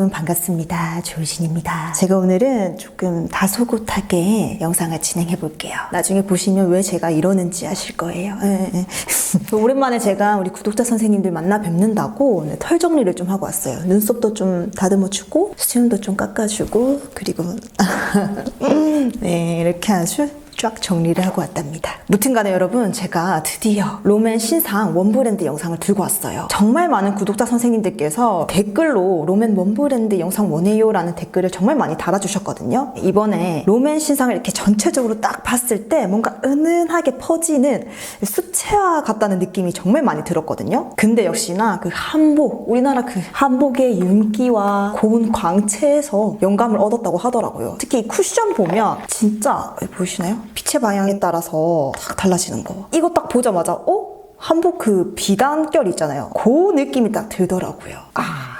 여러분 반갑습니다. 조유진입니다. 제가 오늘은 조금 다소곳하게 영상을 진행해 볼게요. 나중에 보시면 왜 제가 이러는지 아실 거예요. 예, 예. 오랜만에 제가 우리 구독자 선생님들 만나 뵙는다고 오늘 털 정리를 좀 하고 왔어요. 눈썹도 좀 다듬어주고 수염도 좀 깎아주고 그리고 네 이렇게 아주 쫙 정리를 하고 왔답니다. 무튼간에 여러분 제가 드디어 롬앤 신상 원브랜드 영상을 들고 왔어요. 정말 많은 구독자 선생님들께서 댓글로 롬앤 원브랜드 영상 원해요 라는 댓글을 정말 많이 달아주셨거든요. 이번에 롬앤 신상을 이렇게 전체적으로 딱 봤을 때 뭔가 은은하게 퍼지는 수채화 같다는 느낌이 정말 많이 들었거든요. 근데 역시나 그 한복, 우리나라 그 한복의 윤기와 고운 광채에서 영감을 얻었다고 하더라고요. 특히 이 쿠션 보면 진짜 보이시나요? 빛의 방향에 따라서 딱 달라지는 거. 이거 딱 보자마자 어? 한복 그 비단결 있잖아요. 그 느낌이 딱 들더라고요. 아.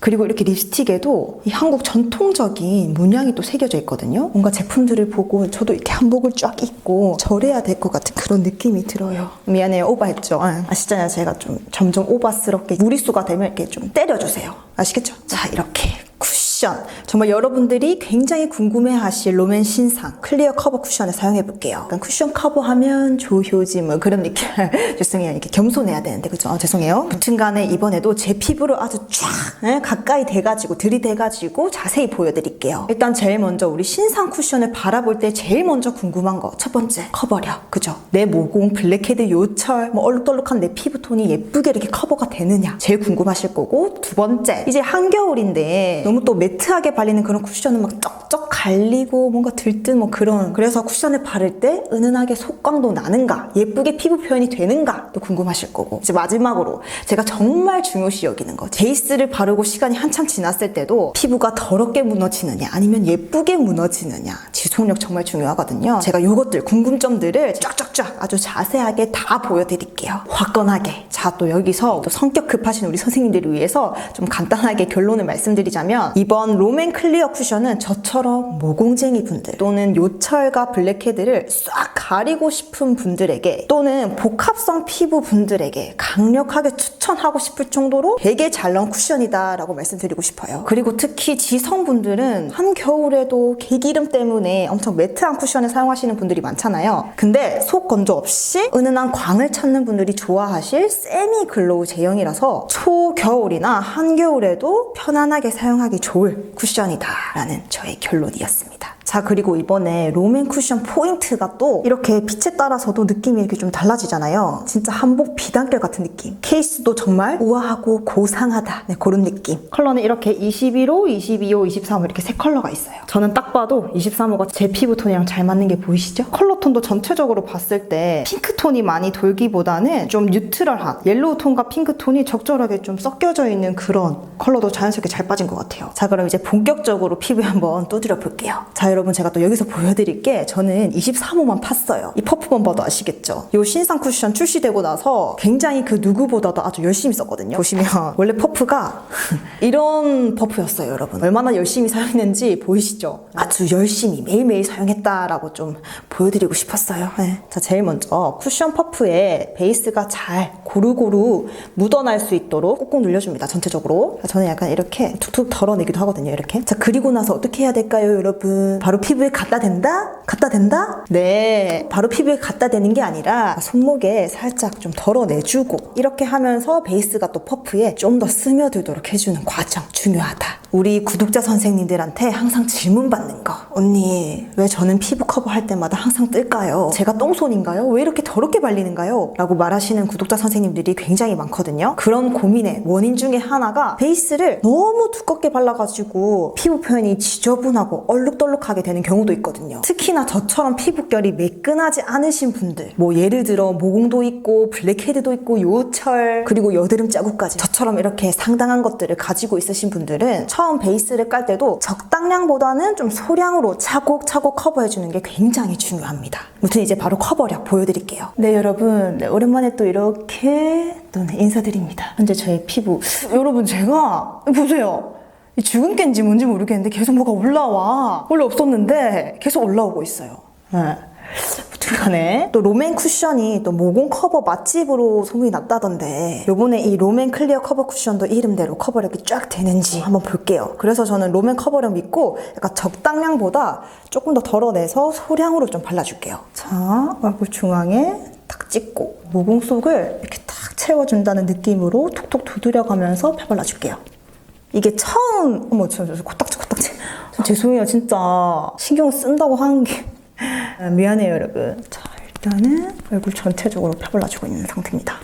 그리고 이렇게 립스틱에도 이 한국 전통적인 문양이 또 새겨져 있거든요. 뭔가 제품들을 보고 저도 이렇게 한복을 쫙 입고 절해야 될 것 같은 그런 느낌이 들어요. 미안해요. 오바했죠. 아, 아시잖아요. 제가 좀 점점 오바스럽게 무리수가 되면 이렇게 좀 때려주세요. 아시겠죠? 자, 이렇게 쿠션. 정말 여러분들이 굉장히 궁금해하실 롬앤 신상 클리어 커버 쿠션을 사용해 볼게요. 약간 쿠션 커버 하면 조효지 뭐 그런 느낌. 죄송해요. 이렇게 겸손해야 되는데 그죠? 아, 죄송해요. 무튼간에 이번에도 제 피부를 아주 쫙 예, 가까이 대가지고 들이대가지고 자세히 보여드릴게요. 일단 제일 먼저 우리 신상 쿠션을 바라볼 때 제일 먼저 궁금한 거 첫 번째 커버력 그죠? 내 모공 블랙헤드 요철 뭐 얼룩덜룩한 내 피부톤이 예쁘게 이렇게 커버가 되느냐 제일 궁금하실 거고 두 번째 이제 한겨울인데 너무 또 매트하게 발리는 그런 쿠션은 막 쩍쩍 갈리고 뭔가 들뜬 뭐 그런. 그래서 쿠션을 바를 때 은은하게 속광도 나는가? 예쁘게 피부 표현이 되는가 또 궁금하실 거고. 이제 마지막으로 제가 정말 중요시 여기는 거. 베이스를 바르고 시간이 한참 지났을 때도 피부가 더럽게 무너지느냐 아니면 예쁘게 무너지느냐 지속력 정말 중요하거든요. 제가 요것들 궁금점들을 쫙쫙쫙 아주 자세하게 다 보여드릴게요. 화끈하게. 자 또 여기서 또 성격 급하신 우리 선생님들을 위해서 좀 간단하게 결론을 말씀드리자면 이번 롬앤 클리어 쿠션은 저처럼 모공쟁이 분들 또는 요철과 블랙헤드를 싹 가리고 싶은 분들에게 또는 복합성 피부 분들에게 강력하게 추천하고 싶을 정도로 되게 잘 나온 쿠션이다라고 말씀드리고 싶어요. 그리고 특히 지성분들은 한겨울에도 개기름 때문에 엄청 매트한 쿠션을 사용하시는 분들이 많잖아요. 근데 속 건조 없이 은은한 광을 찾는 분들이 좋아하실 세미 글로우 제형이라서 초겨울이나 한겨울에도 편안하게 사용하기 좋을 쿠션이다라는 저의 결론이었습니다. 자 그리고 이번에 롬앤 쿠션 포인트가 또 이렇게 빛에 따라서도 느낌이 이렇게 좀 달라지잖아요. 진짜 한복 비단결 같은 느낌. 케이스도 정말 우아하고 고상하다. 네, 그런 느낌. 컬러는 이렇게 21호, 22호, 23호 이렇게 세 컬러가 있어요. 저는 딱 봐도 23호가 제 피부톤이랑 잘 맞는 게 보이시죠? 컬러톤도 전체적으로 봤을 때 핑크톤이 많이 돌기보다는 좀 뉴트럴한 옐로우 톤과 핑크톤이 적절하게 좀 섞여져 있는 그런 컬러도 자연스럽게 잘 빠진 것 같아요. 자 그럼 이제 본격적으로 피부에 한번 두드려 볼게요. 자 여러분 제가 또 여기서 보여드릴 게 저는 23호만 팠어요. 이 퍼프만 봐도 아시겠죠? 이 신상 쿠션 출시되고 나서 굉장히 그 누구보다도 아주 열심히 썼거든요. 보시면 원래 퍼프가 이런 퍼프였어요, 여러분. 얼마나 열심히 사용했는지 보이시죠? 아주 열심히 매일매일 사용했다라고 좀 보여드리고 싶었어요. 네. 자, 제일 먼저 쿠션 퍼프에 베이스가 잘 고루고루 묻어날 수 있도록 꾹꾹 눌려줍니다, 전체적으로. 자, 저는 약간 이렇게 툭툭 덜어내기도 하거든요, 이렇게. 자, 그리고 나서 어떻게 해야 될까요, 여러분? 바로 피부에 갖다 댄다? 갖다 댄다? 네. 바로 피부에 갖다 대는 게 아니라 손목에 살짝 좀 덜어내주고 이렇게 하면서 베이스가 또 퍼프에 좀 더 스며들도록 해주는 과정 중요하다. 우리 구독자 선생님들한테 항상 질문 받는 거. 언니, 왜 저는 피부 커버 할 때마다 항상 뜰까요? 제가 똥손인가요? 왜 이렇게 더럽게 발리는가요? 라고 말하시는 구독자 선생님들이 굉장히 많거든요. 그런 고민의 원인 중에 하나가 베이스를 너무 두껍게 발라가지고 피부 표현이 지저분하고 얼룩덜룩 하게 되는 경우도 있거든요. 특히나 저처럼 피부결이 매끈하지 않으신 분들, 뭐 예를 들어 모공도 있고 블랙헤드도 있고 요철 그리고 여드름 자국까지 저처럼 이렇게 상당한 것들을 가지고 있으신 분들은 처음 베이스를 깔 때도 적당량보다는 좀 소량으로 차곡차곡 커버해주는 게 굉장히 중요합니다. 무튼 이제 바로 커버력 보여드릴게요. 네 여러분 네, 오랜만에 또 이렇게 또 네, 인사드립니다. 현재 저의 피부 여러분 제가 보세요. 이 죽은 깬지 뭔지 모르겠는데 계속 뭐가 올라와. 원래 없었는데 계속 올라오고 있어요. 네. 아무튼간에 또 롬앤 쿠션이 또 모공 커버 맛집으로 소문이 났다던데 요번에 이 롬앤 클리어 커버 쿠션도 이름대로 커버력이 쫙 되는지 한번 볼게요. 그래서 저는 롬앤 커버력 믿고 약간 적당량보다 조금 더 덜어내서 소량으로 좀 발라줄게요. 자, 얼굴 중앙에 탁 찍고 모공 속을 이렇게 탁 채워준다는 느낌으로 톡톡 두드려가면서 펴발라줄게요. 이게 처음 어머 저, 저, 저 코딱지 코딱지. 저 죄송해요 진짜. 신경 쓴다고 하는 게. 아, 미안해요 여러분. 자 일단은 얼굴 전체적으로 펴발라주고 있는 상태입니다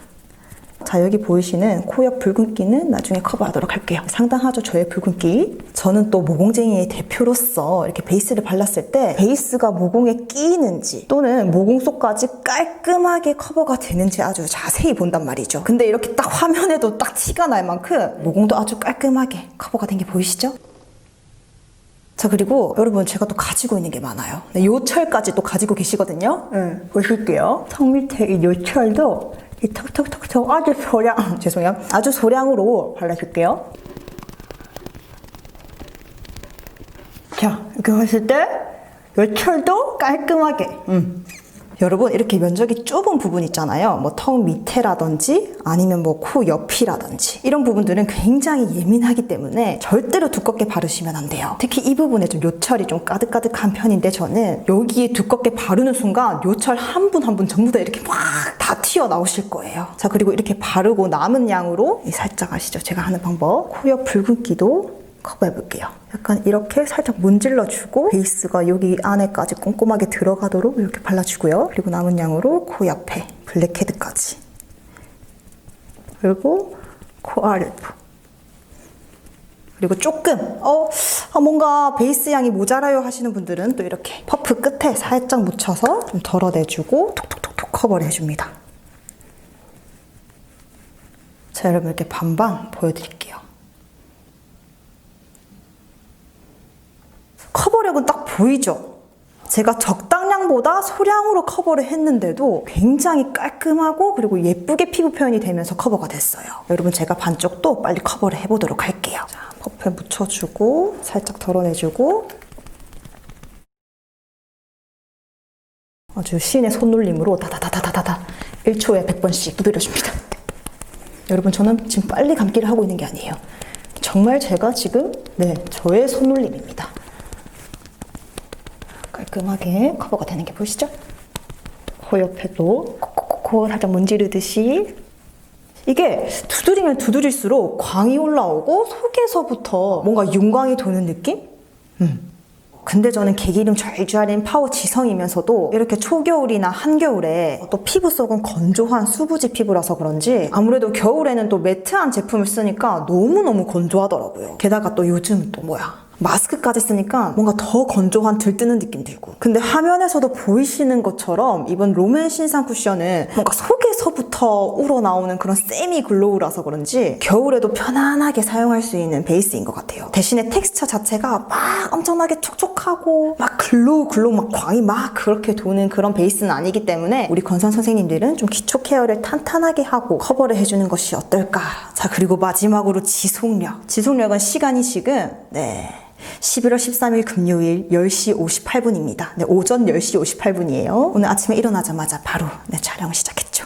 자 여기 보이시는 코 옆 붉은기는 나중에 커버하도록 할게요. 상당하죠 저의 붉은기? 저는 또 모공쟁이의 대표로서 이렇게 베이스를 발랐을 때 베이스가 모공에 끼이는지 또는 모공 속까지 깔끔하게 커버가 되는지 아주 자세히 본단 말이죠. 근데 이렇게 딱 화면에도 딱 티가 날 만큼 모공도 아주 깔끔하게 커버가 된 게 보이시죠? 자 그리고 여러분 제가 또 가지고 있는 게 많아요. 네, 요철까지 또 가지고 계시거든요. 네, 보실게요. 턱 밑에 이 요철도 이 턱턱턱턱 아주 소량 죄송해요. 아주 소량으로 발라줄게요. 자 이렇게 했을 때 요철도 깔끔하게 음. 여러분 이렇게 면적이 좁은 부분 있잖아요. 뭐 턱 밑에라든지 아니면 뭐 코 옆이라든지 이런 부분들은 굉장히 예민하기 때문에 절대로 두껍게 바르시면 안 돼요. 특히 이 부분에 좀 요철이 좀 가득가득한 편인데 저는 여기에 두껍게 바르는 순간 요철 한 분 한분 전부 다 이렇게 막 다 튀어나오실 거예요. 자 그리고 이렇게 바르고 남은 양으로 이 살짝 아시죠? 제가 하는 방법. 코옆 붉은기도 커버해 볼게요. 약간 이렇게 살짝 문질러 주고 베이스가 여기 안에까지 꼼꼼하게 들어가도록 이렇게 발라주고요. 그리고 남은 양으로 코 옆에 블랙헤드까지. 그리고 코 아래부. 그리고 조금 어 아, 뭔가 베이스 양이 모자라요 하시는 분들은 또 이렇게 퍼프 끝에 살짝 묻혀서 좀 덜어내주고 톡톡톡톡 커버를 해줍니다. 자 여러분 이렇게 반반 보여드릴게요. 커버력은 딱 보이죠? 제가 적당량보다 소량으로 커버를 했는데도 굉장히 깔끔하고 그리고 예쁘게 피부 표현이 되면서 커버가 됐어요. 여러분 제가 반쪽도 빨리 커버를 해보도록 할게요. 자, 퍼프에 묻혀주고 살짝 덜어내주고 아주 시인의 손놀림으로 다다다다다다다 1초에 100번씩 두드려줍니다. 여러분 저는 지금 빨리 감기를 하고 있는 게 아니에요. 정말 제가 지금 네 저의 손놀림입니다. 깔끔하게 커버가 되는 게 보이시죠? 코 옆에도 코코코코 살짝 문지르듯이 이게 두드리면 두드릴수록 광이 올라오고 속에서부터 뭔가 윤광이 도는 느낌? 음. 근데 저는 개기름 절절인 파워 지성이면서도 이렇게 초겨울이나 한겨울에 또 피부 속은 건조한 수부지 피부라서 그런지 아무래도 겨울에는 또 매트한 제품을 쓰니까 너무너무 건조하더라고요. 게다가 또 요즘은 또 뭐야. 마스크까지 쓰니까 뭔가 더 건조한 들뜨는 느낌 들고. 근데 화면에서도 보이시는 것처럼 이번 롬앤 신상 쿠션은 뭔가 속에서부터 우러나오는 그런 세미 글로우라서 그런지 겨울에도 편안하게 사용할 수 있는 베이스인 것 같아요. 대신에 텍스처 자체가 막 엄청나게 촉촉하고 막 글로우 글로우 막 광이 막 그렇게 도는 그런 베이스는 아니기 때문에 우리 건선 선생님들은 좀 기초 케어를 탄탄하게 하고 커버를 해주는 것이 어떨까? 자 그리고 마지막으로 지속력. 지속력은 시간이 지금 네 11월 13일 금요일 10시 58분입니다. 네, 오전 10시 58분이에요. 오늘 아침에 일어나자마자 바로 네, 촬영을 시작했죠.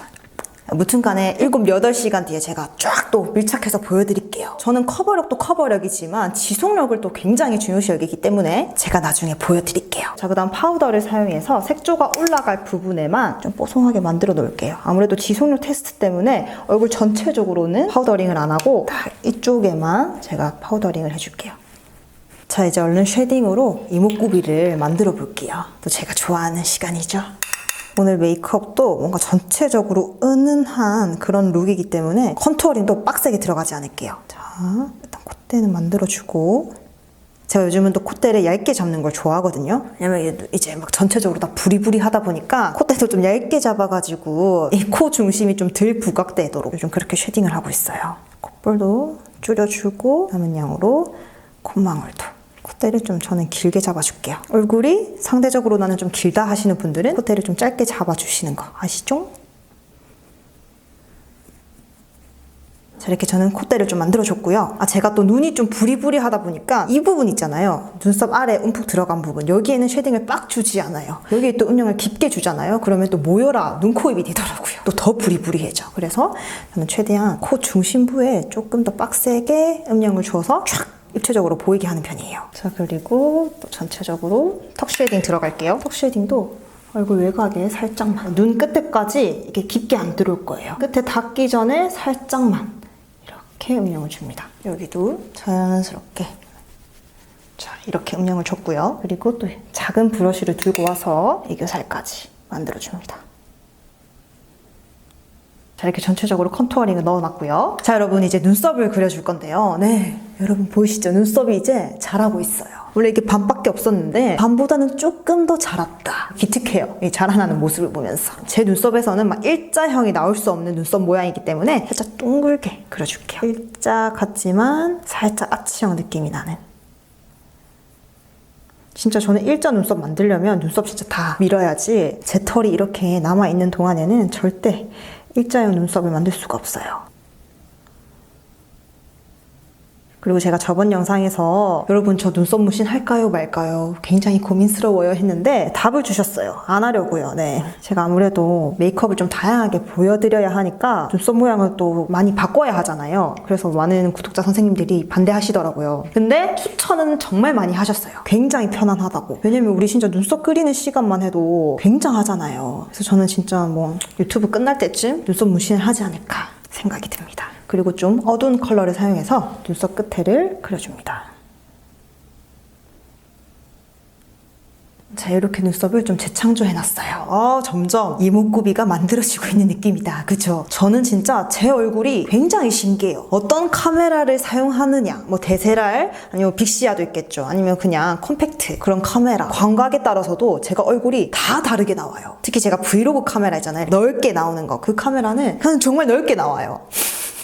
무튼 간에 7, 8시간 뒤에 제가 쫙 또 밀착해서 보여드릴게요. 저는 커버력도 커버력이지만 지속력을 또 굉장히 중요시 여기기 때문에 제가 나중에 보여드릴게요. 자, 그 다음 파우더를 사용해서 색조가 올라갈 부분에만 좀 뽀송하게 만들어 놓을게요. 아무래도 지속력 테스트 때문에 얼굴 전체적으로는 파우더링을 안 하고 딱 이쪽에만 제가 파우더링을 해줄게요. 자 이제 얼른 쉐딩으로 이목구비를 만들어 볼게요. 또 제가 좋아하는 시간이죠? 오늘 메이크업도 뭔가 전체적으로 은은한 그런 룩이기 때문에 컨투어링도 빡세게 들어가지 않을게요. 자 일단 콧대는 만들어주고. 제가 요즘은 또 콧대를 얇게 잡는 걸 좋아하거든요. 왜냐면 이제 막 전체적으로 다 부리부리 하다 보니까 콧대도 좀 얇게 잡아가지고 이 코 중심이 좀 덜 부각되도록 요즘 그렇게 쉐딩을 하고 있어요. 콧볼도 줄여주고 남은 양으로 콧망울도 콧대를 좀 저는 길게 잡아줄게요. 얼굴이 상대적으로 나는 좀 길다 하시는 분들은 콧대를 좀 짧게 잡아주시는 거 아시죠? 자, 이렇게 저는 콧대를 좀 만들어줬고요. 아, 제가 또 눈이 좀 부리부리하다 보니까 이 부분 있잖아요. 눈썹 아래 움푹 들어간 부분. 여기에는 쉐딩을 빡 주지 않아요. 여기에 또 음영을 깊게 주잖아요. 그러면 또 모여라 눈, 코, 입이 되더라고요. 또 더 부리부리해져. 그래서 저는 최대한 코 중심부에 조금 더 빡세게 음영을 줘서 촥 입체적으로 보이게 하는 편이에요. 자, 그리고 또 전체적으로 턱 쉐딩 들어갈게요. 턱 쉐딩도 얼굴 외곽에 살짝만 눈 끝에까지 이게 깊게 안 들어올 거예요. 끝에 닿기 전에 살짝만 이렇게 음영을 줍니다. 여기도 자연스럽게 자 이렇게 음영을 줬고요. 그리고 또 작은 브러쉬를 들고 와서 애교살까지 만들어줍니다. 자 이렇게 전체적으로 컨투어링을 넣어놨고요. 자 여러분 이제 눈썹을 그려줄 건데요. 네 여러분 보이시죠? 눈썹이 이제 자라고 있어요. 원래 이게 반밖에 없었는데 반보다는 조금 더 자랐다. 기특해요. 이 자라나는 모습을 보면서 제 눈썹에서는 막 일자형이 나올 수 없는 눈썹 모양이기 때문에 살짝 둥글게 그려줄게요. 일자 같지만 살짝 아치형 느낌이 나는. 진짜 저는 일자 눈썹 만들려면 눈썹 진짜 다 밀어야지 제 털이 이렇게 남아있는 동안에는 절대 일자형 눈썹을 만들 수가 없어요. 그리고 제가 저번 영상에서 여러분 저 눈썹 무신 할까요 말까요? 굉장히 고민스러워요 했는데 답을 주셨어요. 안 하려고요. 네. 제가 아무래도 메이크업을 좀 다양하게 보여드려야 하니까 눈썹 모양을 또 많이 바꿔야 하잖아요. 그래서 많은 구독자 선생님들이 반대하시더라고요. 근데 추천은 정말 많이 하셨어요. 굉장히 편안하다고. 왜냐면 우리 진짜 눈썹 그리는 시간만 해도 굉장하잖아요. 그래서 저는 진짜 뭐 유튜브 끝날 때쯤 눈썹 무신을 하지 않을까 생각이 듭니다. 그리고 좀 어두운 컬러를 사용해서 눈썹 끝에를 그려줍니다. 자, 이렇게 눈썹을 좀 재창조해놨어요. 아, 점점 이목구비가 만들어지고 있는 느낌이다. 그죠? 저는 진짜 제 얼굴이 굉장히 신기해요. 어떤 카메라를 사용하느냐, 뭐 데세랄, 아니면 빅시아도 있겠죠. 아니면 그냥 컴팩트, 그런 카메라. 광각에 따라서도 제가 얼굴이 다 다르게 나와요. 특히 제가 브이로그 카메라 있잖아요. 넓게 나오는 거. 그 카메라는 그냥 정말 넓게 나와요.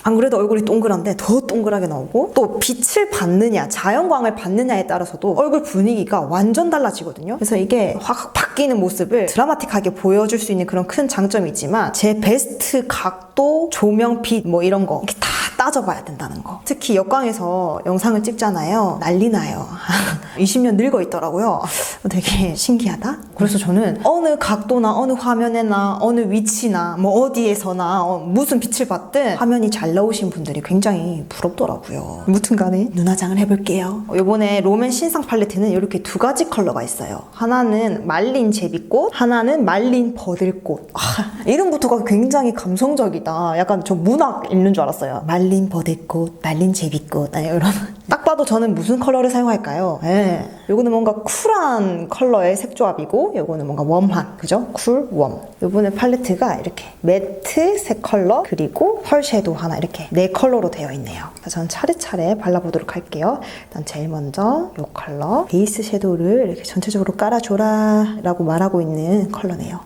안 그래도 얼굴이 동그란데 더 동그랗게 나오고 또 빛을 받느냐 자연광을 받느냐에 따라서도 얼굴 분위기가 완전 달라지거든요. 그래서 이게 확 바뀌는 모습을 드라마틱하게 보여줄 수 있는 그런 큰 장점이 있지만 제 베스트 각도 조명 빛 뭐 이런 거 이렇게 다 따져봐야 된다는 거. 특히 역광에서 영상을 찍잖아요. 난리 나요. 20년 늙어 있더라고요. 되게 신기하다. 그래서 저는 어느 각도나 어느 화면에나 어느 위치나 뭐 어디에서나 어, 무슨 빛을 받든 화면이 잘 나오신 분들이 굉장히 부럽더라고요. 무튼 간에 눈화장을 해볼게요. 이번에 롬앤 신상 팔레트는 이렇게 두 가지 컬러가 있어요. 하나는 말린 제비꽃, 하나는 말린 버들꽃. 아, 이름부터가 굉장히 감성적이다. 약간 저 문학 읽는 줄 알았어요. 말린 버들꽃, 말린 제비꽃. 아니, 이런. 딱 봐도 저는 무슨 컬러를 사용할까요? 예. 요거는 뭔가 쿨한 컬러의 색조합이고, 요거는 뭔가 웜한, 그죠? 쿨, 웜. 요번에 팔레트가 이렇게 매트 세 컬러, 그리고 펄 섀도우 하나 이렇게 네 컬러로 되어 있네요. 저는 차례차례 발라보도록 할게요. 일단 제일 먼저 요 컬러, 베이스 섀도우를 이렇게 전체적으로 깔아줘라 라고 말하고 있는 컬러네요.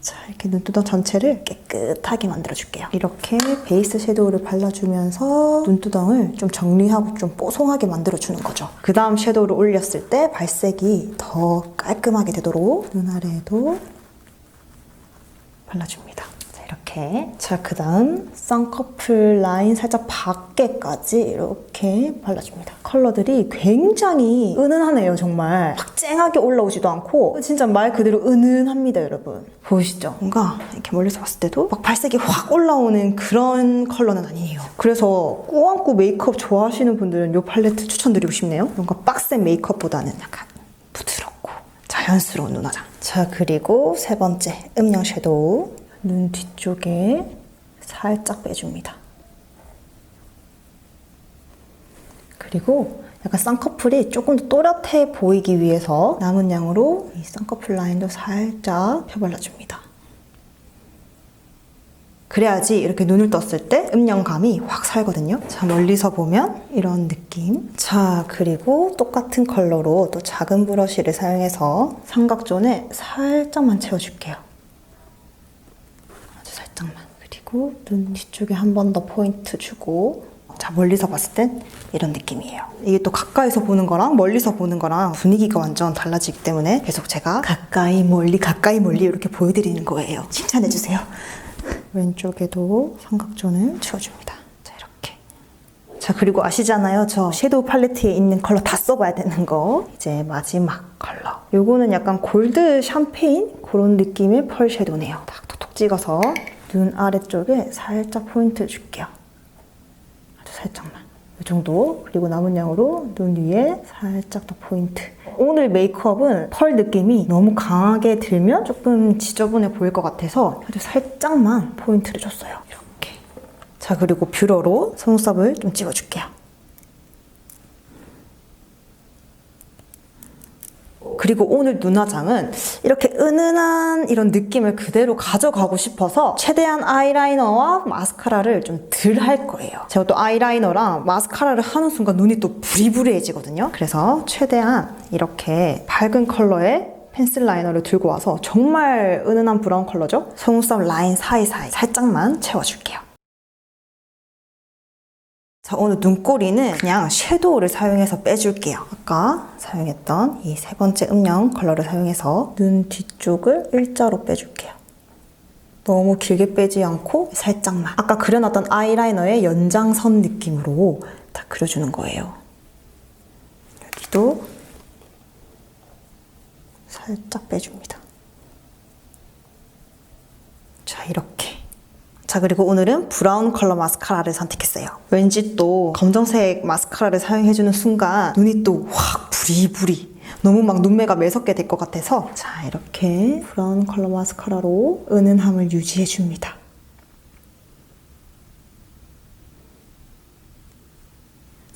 자, 이렇게 눈두덩 전체를 깨끗하게 만들어줄게요. 이렇게 베이스 섀도우를 발라주면서 눈두덩을 좀 정리하고 좀 뽀송하게 만들어주는 거죠. 그 다음 섀도우를 올렸을 때 발색이 더 깔끔하게 되도록 눈 아래에도 발라줍니다. 자, 이렇게. 자, 그 다음 쌍꺼풀 라인 살짝 밖에까지 이렇게 발라줍니다. 컬러들이 굉장히 은은하네요, 정말. 확 쨍하게 올라오지도 않고 진짜 말 그대로 은은합니다, 여러분. 보이시죠? 뭔가 이렇게 멀리서 봤을 때도 막 발색이 확 올라오는 그런 컬러는 아니에요. 그래서 꾸안꾸 메이크업 좋아하시는 분들은 이 팔레트 추천드리고 싶네요. 뭔가 빡센 메이크업보다는 약간 부드럽고 자연스러운 눈화장. 자, 그리고 세 번째 음영 섀도우. 눈 뒤쪽에 살짝 빼줍니다. 그리고 약간 쌍꺼풀이 조금 더 또렷해 보이기 위해서 남은 양으로 이 쌍꺼풀 라인도 살짝 펴발라줍니다. 그래야지 이렇게 눈을 떴을 때 음영감이 확 살거든요. 자, 멀리서 보면 이런 느낌. 자, 그리고 똑같은 컬러로 또 작은 브러쉬를 사용해서 삼각존에 살짝만 채워줄게요. 아주 살짝만. 그리고 눈 뒤쪽에 한 번 더 포인트 주고 자, 멀리서 봤을 땐 이런 느낌이에요. 이게 또 가까이서 보는 거랑 멀리서 보는 거랑 분위기가 완전 달라지기 때문에 계속 제가 가까이 멀리 가까이 멀리 이렇게 보여드리는 거예요. 칭찬해주세요. 왼쪽에도 삼각존을 채워줍니다. 자, 그리고 아시잖아요. 저 섀도우 팔레트에 있는 컬러 다 써봐야 되는 거. 이제 마지막 컬러. 요거는 약간 골드 샴페인? 그런 느낌의 펄 섀도우네요. 딱 톡톡 찍어서 눈 아래쪽에 살짝 포인트 줄게요. 아주 살짝만. 이 정도. 그리고 남은 양으로 눈 위에 살짝 더 포인트. 오늘 메이크업은 펄 느낌이 너무 강하게 들면 조금 지저분해 보일 것 같아서 아주 살짝만 포인트를 줬어요. 이렇게. 자, 그리고 뷰러로 속눈썹을 좀 찍어줄게요. 그리고 오늘 눈화장은 이렇게 은은한 이런 느낌을 그대로 가져가고 싶어서 최대한 아이라이너와 마스카라를 좀 덜 할 거예요. 제가 또 아이라이너랑 마스카라를 하는 순간 눈이 또 부리부리해지거든요. 그래서 최대한 이렇게 밝은 컬러의 펜슬 라이너를 들고 와서 정말 은은한 브라운 컬러죠? 속눈썹 라인 사이사이 살짝만 채워줄게요. 자, 오늘 눈꼬리는 그냥 섀도우를 사용해서 빼줄게요. 아까 사용했던 이 세 번째 음영 컬러를 사용해서 눈 뒤쪽을 일자로 빼줄게요. 너무 길게 빼지 않고 살짝만. 아까 그려놨던 아이라이너의 연장선 느낌으로 다 그려주는 거예요. 여기도 살짝 빼줍니다. 자, 이렇게. 자, 그리고 오늘은 브라운 컬러 마스카라를 선택했어요. 왠지 또 검정색 마스카라를 사용해주는 순간 눈이 또 확 부리부리. 너무 막 눈매가 매섭게 될 것 같아서 자, 이렇게 브라운 컬러 마스카라로 은은함을 유지해줍니다.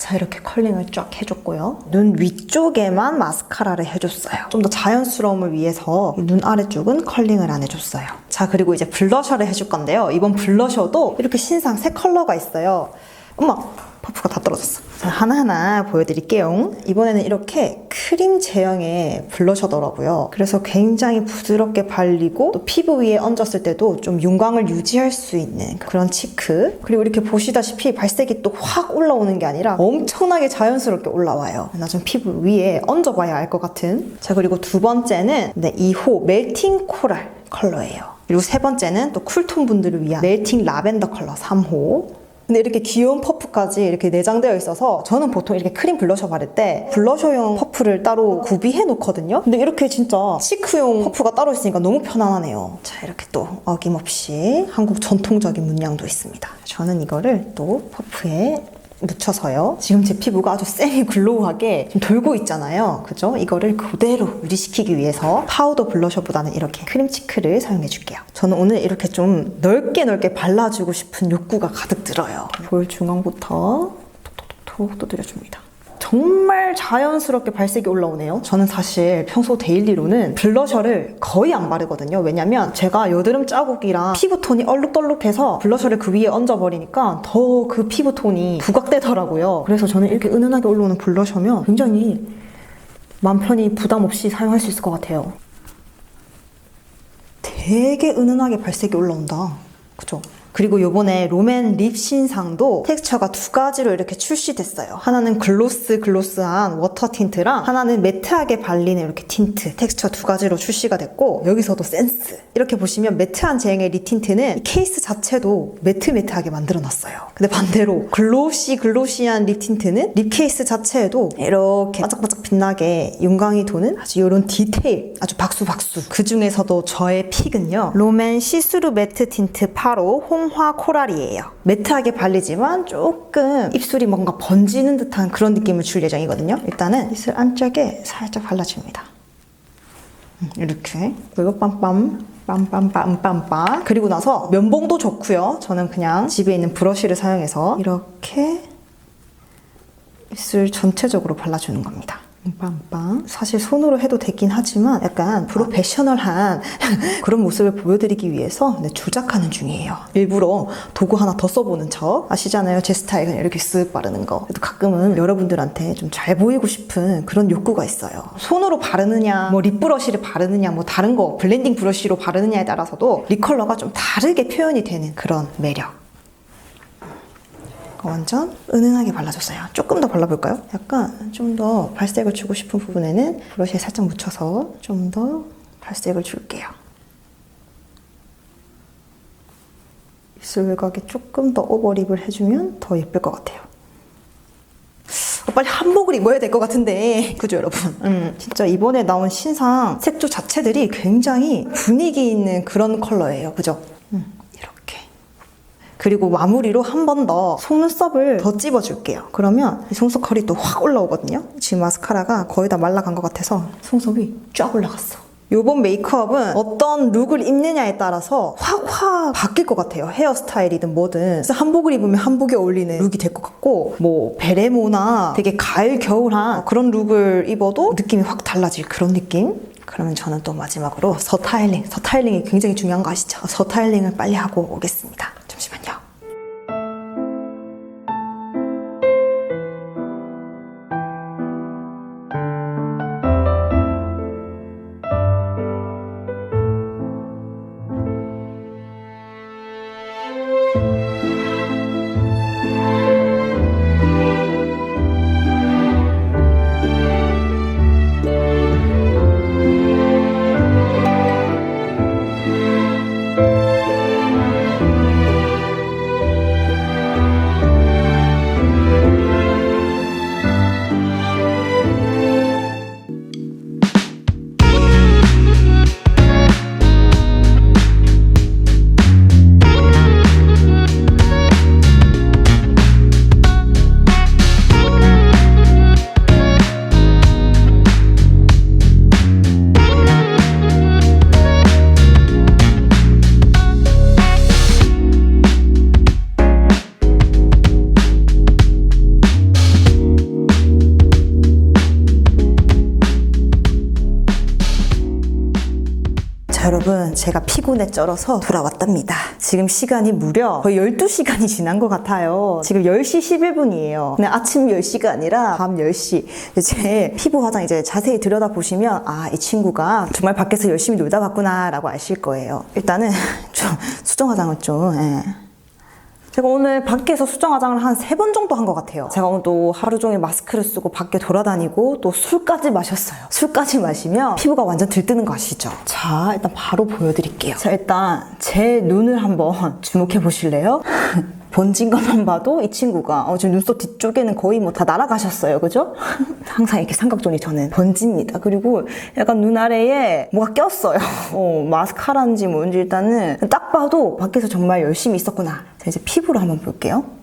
자, 이렇게 컬링을 쫙 해줬고요. 눈 위쪽에만 마스카라를 해줬어요. 좀 더 자연스러움을 위해서 눈 아래쪽은 컬링을 안 해줬어요. 자, 그리고 이제 블러셔를 해줄 건데요. 이번 블러셔도 이렇게 신상 세 컬러가 있어요. 엄마, 퍼프가 다 떨어졌어. 자, 하나하나 보여드릴게요. 이번에는 이렇게 크림 제형의 블러셔더라고요. 그래서 굉장히 부드럽게 발리고 또 피부 위에 얹었을 때도 좀 윤광을 유지할 수 있는 그런 치크. 그리고 이렇게 보시다시피 발색이 또 확 올라오는 게 아니라 엄청나게 자연스럽게 올라와요. 나 좀 피부 위에 얹어봐야 알 것 같은. 자, 그리고 두 번째는 네, 2호 멜팅 코랄 컬러예요. 그리고 세 번째는 또 쿨톤 분들을 위한 멜팅 라벤더 컬러 3호. 근데 이렇게 귀여운 퍼프까지 이렇게 내장되어 있어서 저는 보통 이렇게 크림 블러셔 바를 때 블러셔용 퍼프를 따로 구비해 놓거든요. 근데 이렇게 진짜 치크용 퍼프가 따로 있으니까 너무 편안하네요. 자, 이렇게 또 어김없이 한국 전통적인 문양도 있습니다. 저는 이거를 또 퍼프에 묻혀서요. 지금 제 피부가 아주 세미 글로우하게 돌고 있잖아요. 그죠? 이거를 그대로 유지시키기 위해서 파우더 블러셔보다는 이렇게 크림 치크를 사용해 줄게요. 저는 오늘 이렇게 좀 넓게 넓게 발라주고 싶은 욕구가 가득 들어요. 볼 중앙부터 톡톡톡톡 두드려줍니다. 정말 자연스럽게 발색이 올라오네요. 저는 사실 평소 데일리로는 블러셔를 거의 안 바르거든요. 왜냐면 제가 여드름 자국이랑 피부톤이 얼룩덜룩해서 블러셔를 그 위에 얹어버리니까 더 그 피부톤이 부각되더라고요. 그래서 저는 이렇게 은은하게 올라오는 블러셔면 굉장히 맘 편히 부담 없이 사용할 수 있을 것 같아요. 되게 은은하게 발색이 올라온다. 그죠? 그리고 요번에 롬앤 립 신상도 텍스처가 두 가지로 이렇게 출시됐어요. 하나는 글로스 글로스한 워터 틴트랑 하나는 매트하게 발리는 이렇게 틴트 텍스처 두 가지로 출시가 됐고 여기서도 센스 이렇게 보시면 매트한 제형의 립 틴트는 이 케이스 자체도 매트 매트하게 만들어놨어요. 근데 반대로 글로시 글로시한 립 틴트는 립 케이스 자체에도 이렇게 반짝반짝 빛나게 윤광이 도는 아주 이런 디테일 아주 박수 박수 그 중에서도 저의 픽은요 롬앤 시스루 매트 틴트 8호 홍화 코랄이에요. 매트하게 발리지만 조금 입술이 뭔가 번지는 듯한 그런 느낌을 줄 예정이거든요. 일단은 입술 안쪽에 살짝 발라줍니다. 음, 이렇게. 그리고 빰빰 빰빰빰빰빰. 그리고 나서 면봉도 좋고요. 저는 그냥 집에 있는 브러쉬를 사용해서 이렇게 입술 전체적으로 발라주는 겁니다. 빵빵. 사실 손으로 해도 되긴 하지만 약간 프로페셔널한 그런 모습을 보여드리기 위해서 네, 조작하는 중이에요. 일부러 도구 하나 더 써보는 척. 아시잖아요. 제 스타일은 이렇게 쓱 바르는 거. 그래도 가끔은 여러분들한테 좀 잘 보이고 싶은 그런 욕구가 있어요. 손으로 바르느냐, 뭐 립브러쉬를 바르느냐, 뭐 다른 거 블렌딩 브러쉬로 바르느냐에 따라서도 립 컬러가 좀 다르게 표현이 되는 그런 매력. 완전 은은하게 발라줬어요. 조금 더 발라볼까요? 약간 좀 더 발색을 주고 싶은 부분에는 브러쉬에 살짝 묻혀서 좀 더 발색을 줄게요. 입술 외곽에 조금 더 오버립을 해주면 더 예쁠 것 같아요. 빨리 한복을 입어야 될 것 같은데 그죠 여러분? 음, 진짜 이번에 나온 신상 색조 자체들이 굉장히 분위기 있는 그런 컬러예요 그죠? 그리고 마무리로 한 번 더 속눈썹을 더 찝어줄게요 그러면 이 속눈썹 컬이 또 확 올라오거든요 지금 마스카라가 거의 다 말라간 것 같아서 속눈썹이 쫙 올라갔어 요번 메이크업은 어떤 룩을 입느냐에 따라서 확확 바뀔 것 같아요. 헤어스타일이든 뭐든. 그래서 한복을 입으면 한복에 어울리는 룩이 될 것 같고, 뭐, 베레모나 되게 가을, 겨울한 그런 룩을 입어도 느낌이 확 달라질 그런 느낌? 그러면 저는 또 마지막으로 서타일링. 서타일링이 굉장히 중요한 거 아시죠? 서타일링을 빨리 하고 오겠습니다. 피곤에 쩔어서 돌아왔답니다. 지금 시간이 무려 거의 12시간이 지난 것 같아요. 지금 10시 11분이에요. 근데 아침 10시가 아니라 밤 10시. 제 피부 화장 이제 자세히 들여다보시면, 아, 이 친구가 정말 밖에서 열심히 놀다 왔구나, 라고 아실 거예요. 일단은 좀 수정 화장을 좀, 예. 제가 오늘 밖에서 수정 화장을 한 세 번 정도 한 것 같아요. 제가 오늘 또 하루 종일 마스크를 쓰고 밖에 돌아다니고 또 술까지 마셨어요. 술까지 마시면 피부가 완전 들뜨는 거 아시죠? 자, 일단 바로 보여드릴게요. 자, 일단 제 눈을 한번 주목해 보실래요? 번진 것만 봐도 이 친구가 어, 지금 눈썹 뒤쪽에는 거의 뭐 다 날아가셨어요. 그죠? 항상 이렇게 삼각존이 저는 번집니다. 그리고 약간 눈 아래에 뭐가 꼈어요. 어, 마스카라인지 뭔지 일단은 딱 봐도 밖에서 정말 열심히 있었구나. 자, 이제 피부로 한번 볼게요.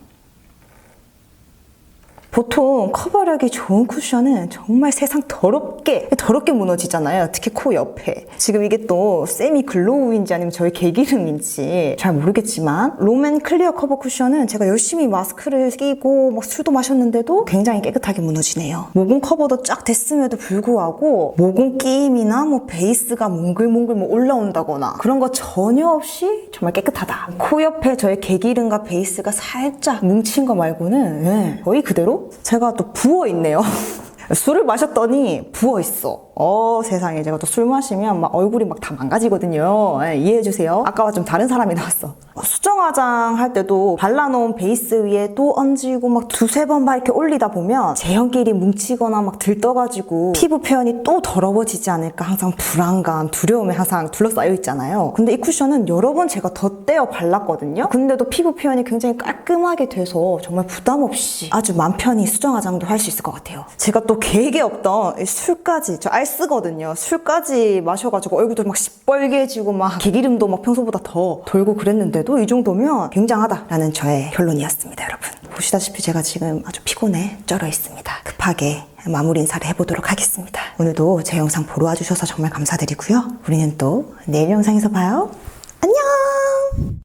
보통 커버력이 좋은 쿠션은 정말 세상 더럽게 더럽게 무너지잖아요. 특히 코 옆에. 지금 이게 또 세미 글로우인지 아니면 저의 개기름인지 잘 모르겠지만 롬앤 클리어 커버 쿠션은 제가 열심히 마스크를 끼고 막 술도 마셨는데도 굉장히 깨끗하게 무너지네요. 모공 커버도 쫙 됐음에도 불구하고 모공 끼임이나 뭐 베이스가 몽글몽글 뭐 올라온다거나 그런 거 전혀 없이 정말 깨끗하다. 코 옆에 저의 개기름과 베이스가 살짝 뭉친 거 말고는 예, 거의 그대로 제가 또 부어 있네요. 술을 마셨더니 부어 있어. 어 세상에 제가 또 술 마시면 막 얼굴이 막 다 망가지거든요. 예, 이해해 주세요. 아까와 좀 다른 사람이 나왔어. 수정 화장 할 때도 발라놓은 베이스 위에 또 얹이고 막 두세 번 막 이렇게 올리다 보면 제형끼리 뭉치거나 막 들떠가지고 피부 표현이 또 더러워지지 않을까 항상 불안감, 두려움에 항상 둘러싸여 있잖아요. 근데 이 쿠션은 여러 번 제가 덧대어 발랐거든요. 근데도 피부 표현이 굉장히 깔끔하게 돼서 정말 부담 없이 아주 맘 편히 수정 화장도 할 수 있을 것 같아요. 제가 또 계획에 없던 이 술까지 저 알쓰거든요. 술까지 마셔가지고 얼굴도 막 시뻘개지고 막 개기름도 막 평소보다 더 돌고 그랬는데 그래도 이 정도면 굉장하다라는 저의 결론이었습니다, 여러분. 보시다시피 제가 지금 아주 피곤해 쩔어 있습니다. 급하게 마무리 인사를 해보도록 하겠습니다. 오늘도 제 영상 보러 와주셔서 정말 감사드리고요. 우리는 또 내일 영상에서 봐요. 안녕!